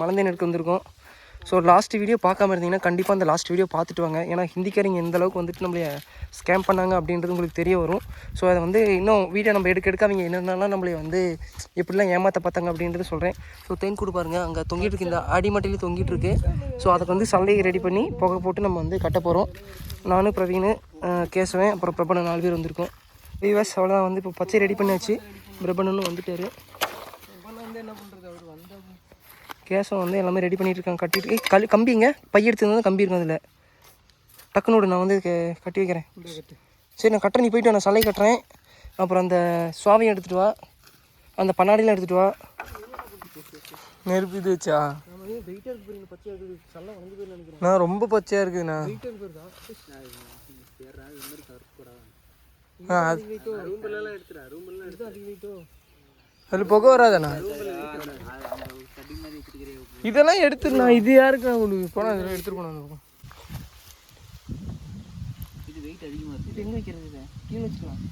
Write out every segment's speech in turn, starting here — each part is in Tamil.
மலந்தேனருக்கு வந்திருக்கோம். ஸோ லாஸ்ட் வீடியோ பார்க்காம இருந்தீங்கன்னா கண்டிப்பாக அந்த லாஸ்ட் வீடியோ பார்த்துட்டு வாங்க. ஏன்னா ஹிந்திக்காரங்க எந்த அளவுக்கு வந்துட்டு நம்மளை ஸ்கேம் பண்ணாங்க அப்படின்றது உங்களுக்கு தெரிய வரும். ஸோ அதை வந்து இன்னும் வீடியோ நம்ம எடுக்க எடுக்க அவங்க என்னென்னலாம் நம்மளை வந்து எப்படிலாம் ஏமாற்ற பார்த்தாங்க அப்படின்றது சொல்கிறேன் ஸோ தேன் கொடு அங்கே தொங்கிட்டு இருக்கு. இந்த அடிமட்டிலே தொங்கிட்டு இருக்கு. ஸோ அதுக்கு வந்து சல்லையை ரெடி பண்ணி புகை போட்டு நம்ம வந்து கட்ட போகிறோம் நானும் பிரவீன் கேசவன் அப்புறம் பிரபணன் நாலு பேர் வந்திருக்கோம். விவாஸ் அவ்வளோதான் வந்து இப்போ பச்சை ரெடி பண்ணியாச்சு பிரபணனும் வந்துட்டாரு. கேசம் வந்து எல்லாமே ரெடி பண்ணிட்டு இருக்காங்க கட்டிட்டு கல் கம்பிங்க பை எடுத்து கம்பி இருக்கும் அதில். டக்குனு விடு நான் வந்து கே- கட்டி வைக்கிறேன். சரி நான் கட்டுறேன் நீ போயிட்டு நான் சலை கட்டுறேன். அப்புறம் அந்த சுவாவையும் எடுத்துகிட்டு வா. அந்த பண்ணாடிலாம் எடுத்துகிட்டு வா. நெருப்பு இது வச்சா? நான் ரொம்ப பச்சையாக இருக்குதுண்ணா ஆ அது அதில் புகை வராதாண்ணா? இதெல்லாம் எடுத்துடலாம் இது யாருக்கு உங்களுக்கு போனால் இதெல்லாம் எடுத்துட்டு போனா அந்த பக்கம் இது வெயிட் அதிகமாக இருக்குது எங்கே வைக்கிறது கீழே வச்சுக்கலாம்.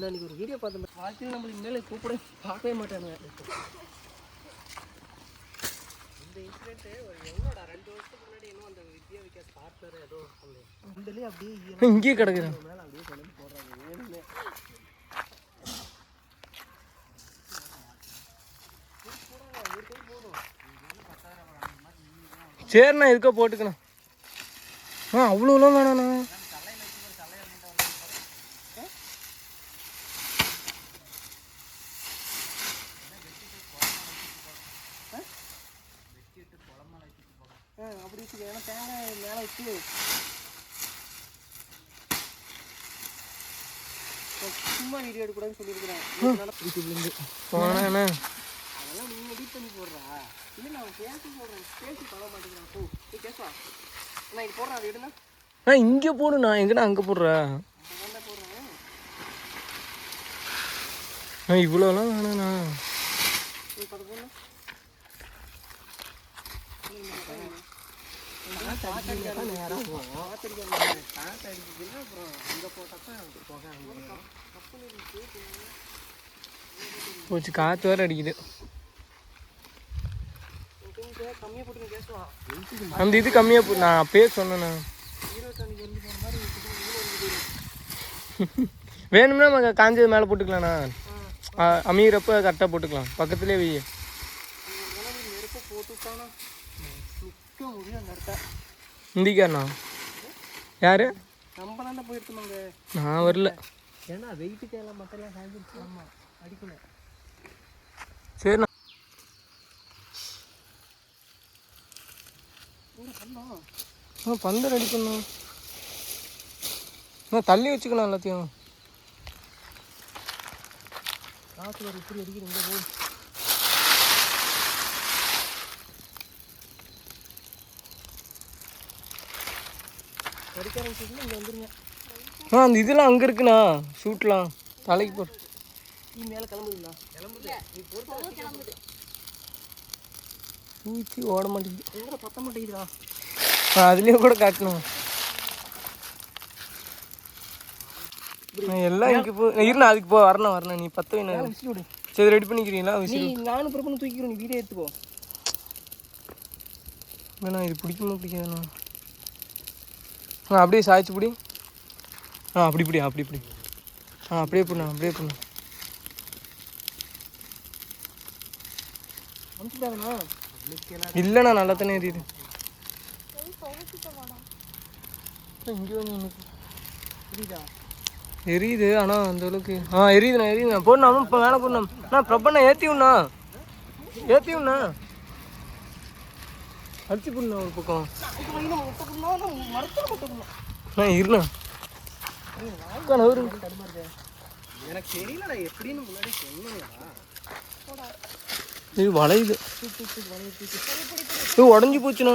நான் இன்னைக்கு ஒரு வீடியோ பார்த்தேன். வாழ்க்கையில் நம்மளுக்கு மேலே கூப்பிட பார்க்கவே மாட்டாங்க. இந்த இன்சிடென்ட்டு ஒரு எவ்வளோடா ரெண்டு வருஷத்துக்கு முன்னாடி இன்னும் அந்த வித்யா விகாஸ் பார்ட்னர் ஏதோ இதுலேயே அப்படியே இங்கேயே கிடக்குறேன். மேலே அப்படியே கொண்டு போடுறாங்க வேணுமே சரிண்ணா இதுக்கோ போட்டுக்கண்ணா ஆ அவ்வளோலாம் வேணாண்ணா ஆ அப்படி வச்சுக்க ஏன்னா தேங்காய் மேலே வச்சு சும்மா வீடியோ எடுக்கக்கூடாதுன்னு சொல்லியிருக்கிறேன். போனேண்ணே அதெல்லாம் நீ எடிட் பண்ணி போடுறா. இல்லை நான் பேசி போடுறேன் பேசி பண்ண மாட்டேங்கிறேன் போ நீ பேசுவா. நான் இது போடுறேன் அது எடுனா ஆ இங்கே போடுண்ணா எங்கண்ணா அங்கே போடுறேன். ஆ இவ்வளோலாம் வேணாண்ணா. அது போடணும் போச்சு காற்று வேறு அடிக்குது அந்த இது கம்மியாக போ நான் அப்பயே சொன்னேண்ணா வேணும்னா நம்ம காஞ்சது மேலே போட்டுக்கலாண்ணா ஆ, அமையிறப்ப கரெக்டாக போட்டுக்கலாம் பக்கத்துலேயே வை இந்திக்காண்ணா யாரு? நம்ம தானே போயிருக்கோங்க நான் வரல. ஏன்னா வெயிட்டுக்கு எல்லாம் மட்டெல்லாம் சாய்ஞ்சிருச்சு ஆமாம் அடிக்கல சரிண்ணா ஆ பந்தல் அடிக்கணும். நான் தள்ளி வச்சுக்கலாம் எல்லாத்தையும். காற்று வர இப்படி அடிக்குது இங்கே போய் வடிக்க ஆரம்பிச்சதுல இங்கே வந்துருங்க ஆ அந்த இதெல்லாம் அங்கே இருக்குண்ணா. ஷூட்லாம் தலைக்கு போடு நீ மேலே கிளம்புதுங்களா? கிளம்புது நீ பொறுத்த கிளம்புது ஊற்றி ஓட மாட்டேங்குது. எங்கே பத்த மாட்டேங்குதுடா? ஆ அதுலேயும் கூட காட்டணும். நான் எல்லாம் இங்கே போ இருண்ணா அதுக்கு போ வரணும் வரணும். நீ பத்து வேணும் விசில் சரி ரெடி பண்ணிக்கிறீங்களா? நீ விசில் நானும் பிறப்பு தூக்கிக்கிறோம் நீ வீடியோ எடுத்துக்கோ. வேணா இது பிடிக்குமா பிடிக்காதுண்ணா ஆ அப்படியே சாய்ச்சி பிடி. ஆ அப்படி பிடி அப்படி பிடி. ஆ அப்படியே பண்ணு அப்படியே பண்ணு இல்லைண்ணா நல்லா தானே எரியுது. இங்கே வந்து நினைக்கு. புரியுதா? எரியுது ஆனால் அந்த அளவுக்கு. ஆ எரியுதுண்ணா எரியுதுண்ணா. போடணும் இப்போ மேலே போடணும் அண்ணா பிரபண்ணா ஏற்றி விண்ணா ஏற்றி விண்ணா அடிச்சு போடணும் ஒரு பக்கம் இது வழி நம்ம முட்டை பண்ணோம் மரத்தில் முட்டை பண்ணோம் ஆ இருண்ணா. எனக்கு தெரியலடா எப்படின்னு முன்னாடி இது வளையுது. இது உடஞ்சி போச்சுண்ணா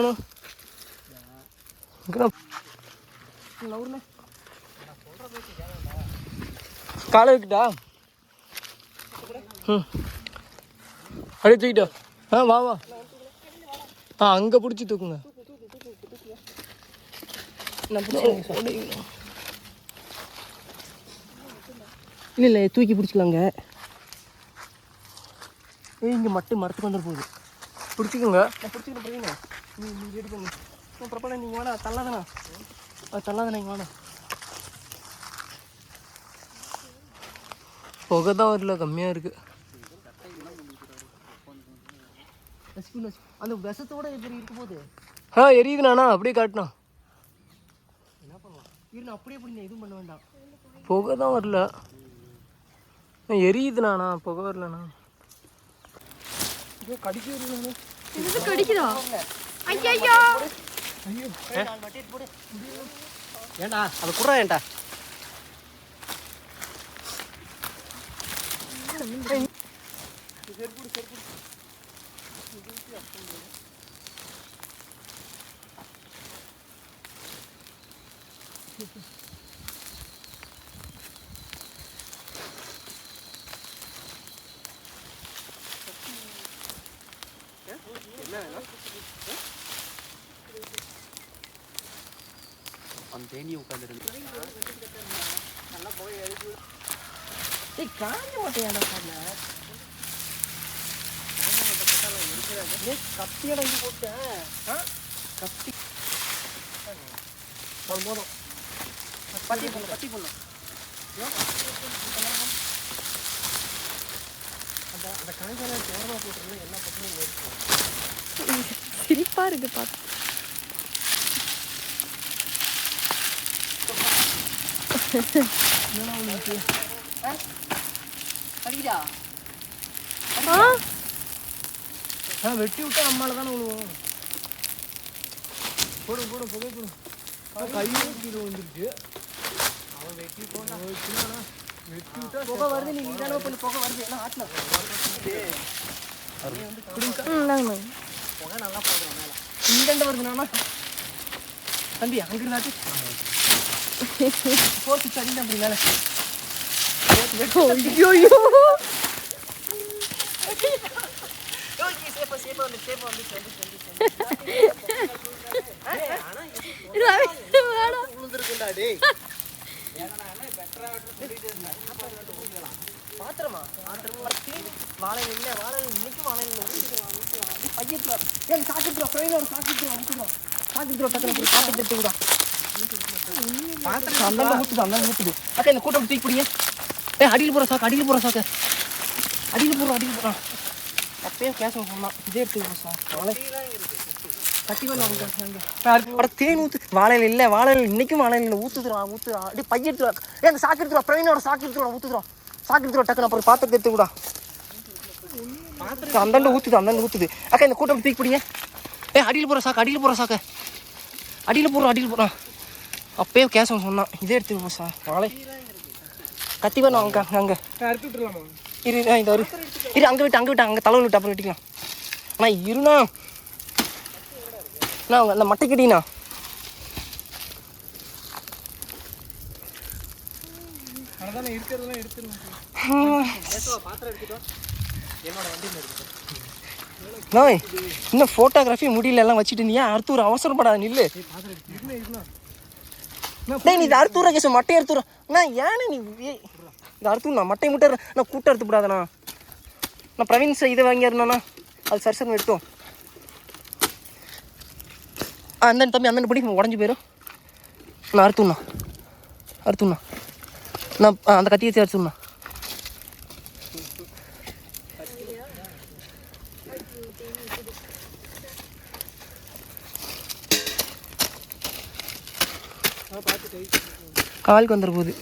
நவருண்ணா காலை வைக்கிட்டா? ம். அப்படியே தூக்கிட்டோ ஆ வா வா. ஆ அங்கே பிடிச்சி தூக்குங்க இல்லை இல்லை தூக்கி பிடிச்சிக்கலாங்க ஏய் இங்கே மட்டும் மரத்துக்கு வந்துட போகுது பிடிச்சிக்கோங்க நான் பிடிச்சிக்கிறேன் பிரவீனா நீ நீ ரெடி பண்ணு நான் பிரபலம் நீங்கள் வேணா தள்ளாதண்ணா அது தள்ளாதண்ணா இங்கே வேணா புகை தான் வரல கம்மியாக இருக்குது அந்த விஷத்தோட எப்படி இருக்க போகுது ஆ எரியுதுண்ணா அப்படியே காட்டினா என்ன பண்ணலாம்? இரு அப்படியே பிடிங்க எதுவும் பண்ண வேண்டாம். புகை தான் வரல. நான் எரியுதுண்ணா புகை வரலண்ணா. ஐயோ கடிக்க வருதுண்ணா இது கடிக்குதா? ஐயோ ஐயோ ஏண்டா அது குறா ஏண்டா அந்த தேனி உட்காந்துருக்கு ஏய் காஞ்ச மாட்டேன் பண்ண கத்தியடா இது போட்டேன்? கத்தி. போதும். பத்தி பண்ணு பத்தி பண்ணு அந்த அந்த காய்ச்சல தேவை போட்டுருந்தா எல்லா பக்கமும் இருக்கும் சிரிப்பா இருக்கு பார்க்க அடிக்குதா ஆ? ஆ வெட்டி விட்டா நம்மளால தானே விழுவோம் போடு போடு புகை போடு. கையில் கீழே வந்துருச்சு அவன் வெட்டி போடா வெட்டி விட்டா புகை வருது நீ நீதானே பண்ணி புகை வருது எல்லாம் நாங்க புகை நல்லா போடுறோம் மேலே. இங்கண்ட வருதுண்ணா தம்பி அங்கே இருந்தாச்சு போட்டு சரிங்க அப்படி மேலே. ஐயோ பாத்திரமா பாத்திரமா வாழை இல்லை வாழை இன்னைக்கு வாழை இல்லை பையத்துல ஏன் சாக்கிட்டு ஃப்ரைல ஒரு சாக்கிட்டு ஊத்துறோம் சாக்கிட்டு டக்குனு போய் சாப்பிட்டு எடுத்து விடா பாத்திரம் அந்த ஊத்துது அந்த ஊத்துது அக்கா இந்த கூட்டம் தூக்கி பிடிங்க அடியில் போகிற சாக்கு அடியில் போகிற சாக்கு அடியில் போகிறோம் அடியில் போகிறான் அப்பயே கேஸ் சொன்னான் இதே எடுத்து சார் கட்டி அட தேன் ஊத்து. வாழையில இல்ல வாழையில இன்னைக்கும் வாழையில ஊத்துதுடா ஊத்துடா அப்படியே பைய எடுத்துடா. ஏ அந்த சாக்கு எடுத்துடா. பிரவீனோட சாக்கு எடுத்துடா ஊத்துதுடா. சாக்கு எடுத்துடா டக்குனு அப்புறம் பாத்திரத்தை எடுத்துக்கூடா. அந்தாண்ட ஊத்துது அந்தாண்ட ஊத்துது. அக்கா இந்த கூட்டம் தூக்கி பிடிங்க. ஏ அடியில் போகிற சாக்கு அடியில் போகிற சாக்கு அடியில் போடுறோம் அடியில் போடுறான் அப்பயே கேசவன் சொன்னான் இதே எடுத்துக்கோ சார் வாழை. கத்தி வரணும் அங்கே அங்கே. அறுத்து இரு இந்த வரு இரு அங்கே விட்டு அங்கே விட்டு அங்கே தலைவலி விட்டு அப்புறம் வெட்டிக்கலாம். அண்ணா இருண்ணா. அண்ணா அந்த மட்டை நாய் இன்னும் ஃபோட்டோகிராஃபி முடியல எல்லாம் வச்சுட்டு இருந்தியா அடுத்து ஒரு அவசரப்படாத நில்லு. நீ இது கேச மட்டை நான் ஏன்னு நீ இதை அறுத்துண்ணா மட்டை முட்டை நான் கூட்டம் அறுத்து விடாதண்ணா நான் பிரவீன் சார் இதை வாங்கியிருந்தாண்ணா அது சரி சரி எடுத்தோம் அந்த தம்பி அந்த படி உடஞ்சி போயிடும் நான் அறுத்துண்ணா அறுத்துண்ணா நான் அந்த கத்தியை அறுத்துண்ணா காலுக்கு வந்துட போகுது.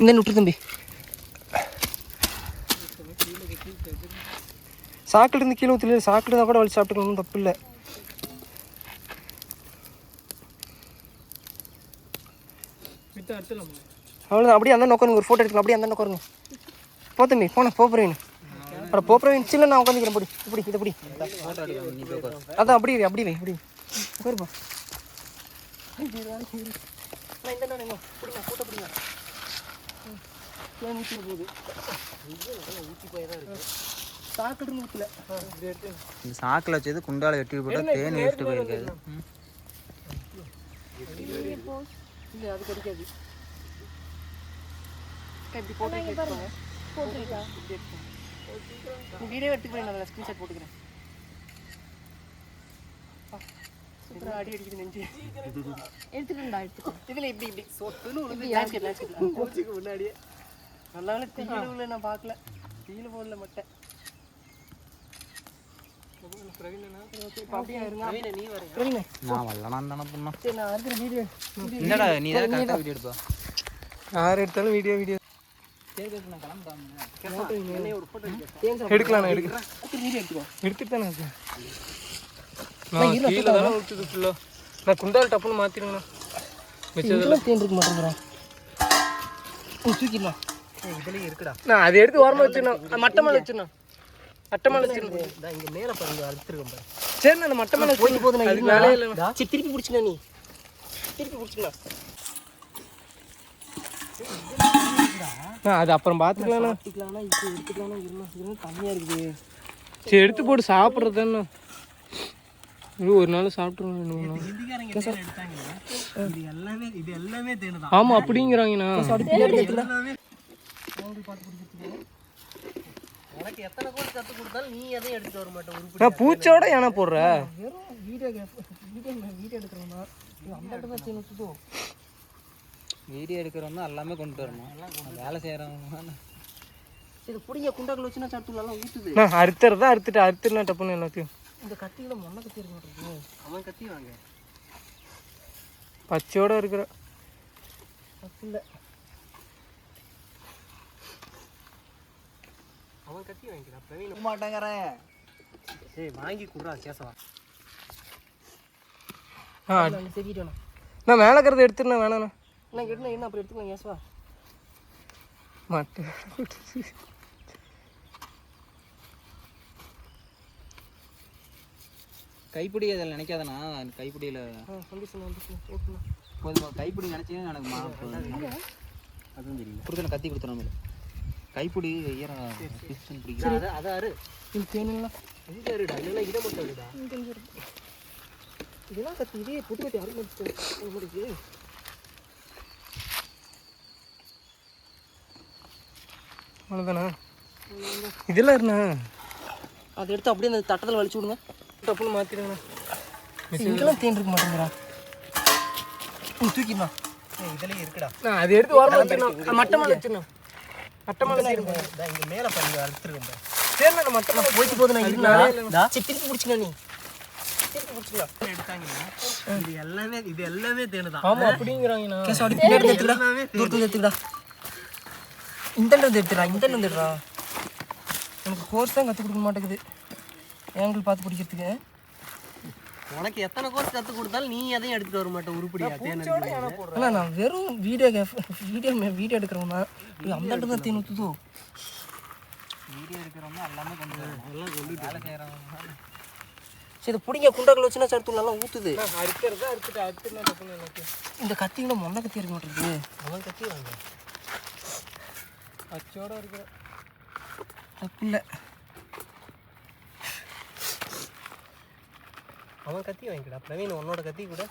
இந்த விட்டு தம்பி. சாக்கில் இருந்து கீழே ஊற்றல சாக்கில் தான் கூட வலி சாப்பிட்டுக்கணும் தப்பு இல்லை. அவ்வளோ அப்படியே அந்த நோக்கருங்க ஒரு ஃபோட்டோ எடுக்கலாம் அப்படியே அந்த நோக்கருங்க போ தம்பி போன போ பிரவீன். அட போ பிரவீன் சில்ல நான் உட்காந்துக்கிறேன் படி. இப்படி இது படி. அதான் அப்படி வை, அப்படி வை அப்படி உட்காருப்பா நான் இந்த பிடிங்க கூட்ட பிடிங்க ஏன் ஊற்றி போகுது ஊற்றி போய் தான் இருக்கு சாக்கடு ஊற்றல இந்த சாக்கில் வச்சது குண்டால வெட்டி போட்டால் தேன் எடுத்து போயிருக்காது. இல்லை அது கிடைக்காது. இப்படி போட்டு வீடியோ எடுத்துக்கிறேன் நான் ஸ்க்ரீன்ஷாட் போட்டுக்கிறேன். சூப்பராக அடி அடிக்குது நெஞ்சு எடுத்துக்கண்டா எடுத்துக்கோ இதில் இப்படி இப்படி சொட்டுன்னு விழுந்து லேண்ட்ஸ்கேப் லேண்ட்ஸ்கேப் கோச்சுக்கு முன்னாடியே நல்லா வேலை தீயில உள்ள நான் பார்க்கல தீயில போடல மட்டை வீடியோ வீடியோ எடுக்கலாம் எடுத்துட்டு தானே கீழே தானே விட்டுது ஃபுல்லாக நான் குண்டால் டப்புன்னு மாற்றிடுங்கண்ணா மிச்சதெல்லாம் தேன் இருக்க மாட்டேங்கிறான் தூக்கிடலாம் இதுலேயும் இருக்குடா. நான் அதை எடுத்து ஓரமாக வச்சிடணும் மட்டை மேலே வச்சிடணும் மட்டை மேலே வச்சிடணும் இங்கே மேலே பாருங்க அழுத்திருக்கேன் பாரு. சரி நான் மட்டை மேலே போய் நான் சரி திருப்பி பிடிச்சினா நீ. திருப்பி பிடிச்சிக்கலாம் அது அப்புறம் பார்த்துக்கலாம் இப்போ இருக்குது? சரி எடுத்து போட்டு சாப்பிட்றது தானே ஒரு நாள் தான் ஆமாம் அப்படிங்கிறாங்கண்ணா நான் பூச்சோட ஏன்னா போடுற? வீடியோ எடுக்கிறவங்க எல்லாமே கொண்டு வரணும். வேலை செய்கிறவங்க இது பிடிங்க குண்டாக்கள் வச்சுன்னா சாப்பிட்டுலாம் ஊற்றுது நான் அறுத்துறதா அறுத்துட்டு அறுத்துலாம் டப்புன்னு எல்லாத்தையும். இந்த கத்தியில மொன்ன கத்தி இருக்க மாட்டேங்குது அவன் கத்தி வாங்க. பச்சையோட இருக்கிற. இல்லை அவன் கத்தி வாங்கிக்கிறான். பிரவீன். மாட்டேங்கிறேன் ஏய் வாங்கி கொடுறா சேசவா ஆ தெரியிட்டேண்ணா நான் மேலே இருக்கிறத எடுத்துருந்தேன் வேணாண்ணா. நான் கேட்டேன் என்ன அப்புறம் எடுத்துக்கலாம் ஏசுவா மாட்டேன் கைப்பிடி அதில் நினைக்காதண்ணா கைப்பிடியில். போதுமா கைப்பிடி நினச்சி எனக்கு மா அதுவும் தெரியல. கொடுத்தன கத்தி கொடுத்துறோம் கைப்பிடி ஈரம் பிடிக்கும் பிடிக்கும் அது அரு இது தேனிங்களா இது அருடா இல்லைன்னா இதை மட்டும் அருடா இதெல்லாம் கத்தி இதே புது கட்டி அருள் முடிச்சு அவ்வளோதானே இதெல்லாம் இருந்தா அதை எடுத்து அப்படியே அந்த தட்டத்தில் வலிச்சு விடுங்க. டப்புன்னு மாற்றிடுங்கண்ணா இங்கெல்லாம் தேன் இருக்க மாட்டேங்கிறா தூக்கிடலாம் இதுலேயும் இருக்குடா. நான் அதை எடுத்து ஓரமாக வச்சிடணும் மட்டை மேலே வச்சிடணும் மட்டை மேலே வச்சிடணும் இங்கே மேலே பாருங்க அழுத்திருக்கேன் சரி நான் மட்டை மேலே போயிட்டு போகுது நான் இருந்தா சரி திருப்பி பிடிச்சிங்க நீ. இது எல்லாமே இது எல்லாமே ஆமாம் அப்படிங்கிறாங்கண்ணா. பின்னாடி எடுத்துடா தூரத்துல எடுத்துடா இந்த இருந்து எடுத்துடா இந்த இருந்து எடுறா எனக்கு கோர்ஸ் தான் கற்றுக் கொடுக்க மாட்டேங்குது. ஏங்கிள் பார்த்து பிடிக்கிறதுக்கு. உனக்கு எத்தனை கோர்ஸ் கற்றுக் கொடுத்தாலும் நீ எதையும் எடுத்துட்டு வர மாட்டேன் உருப்படியா. ஆனால் நான் வெறும் வீடியோ வீடியோ வீடியோ எடுக்கிறவங்க தான். அந்த இடத்துல தான் தேன் ஊற்றுதோ வீடியோ எடுக்கிறவங்க எல்லாமே கொண்டு எல்லாம் கொண்டு வேலை செய்கிறவங்க சரி இதை பிடிங்க. குண்டாக்கள் வச்சுன்னா சடுத்து நல்லா ஊற்றுது அறுக்கிறதா அறுத்துட்டு டப்புன்னு எல்லாத்தையும் இந்த கத்திங்கள மொன்ன கத்தி இருக்க மாட்டேங்குது. அவன் கத்தி வாங்க. பச்சையோட இருக்கிற தப்பு இல்லை. அவன் கத்தி வாங்கிக்கடா பிரவீன் உன்னோட கத்தி கூட.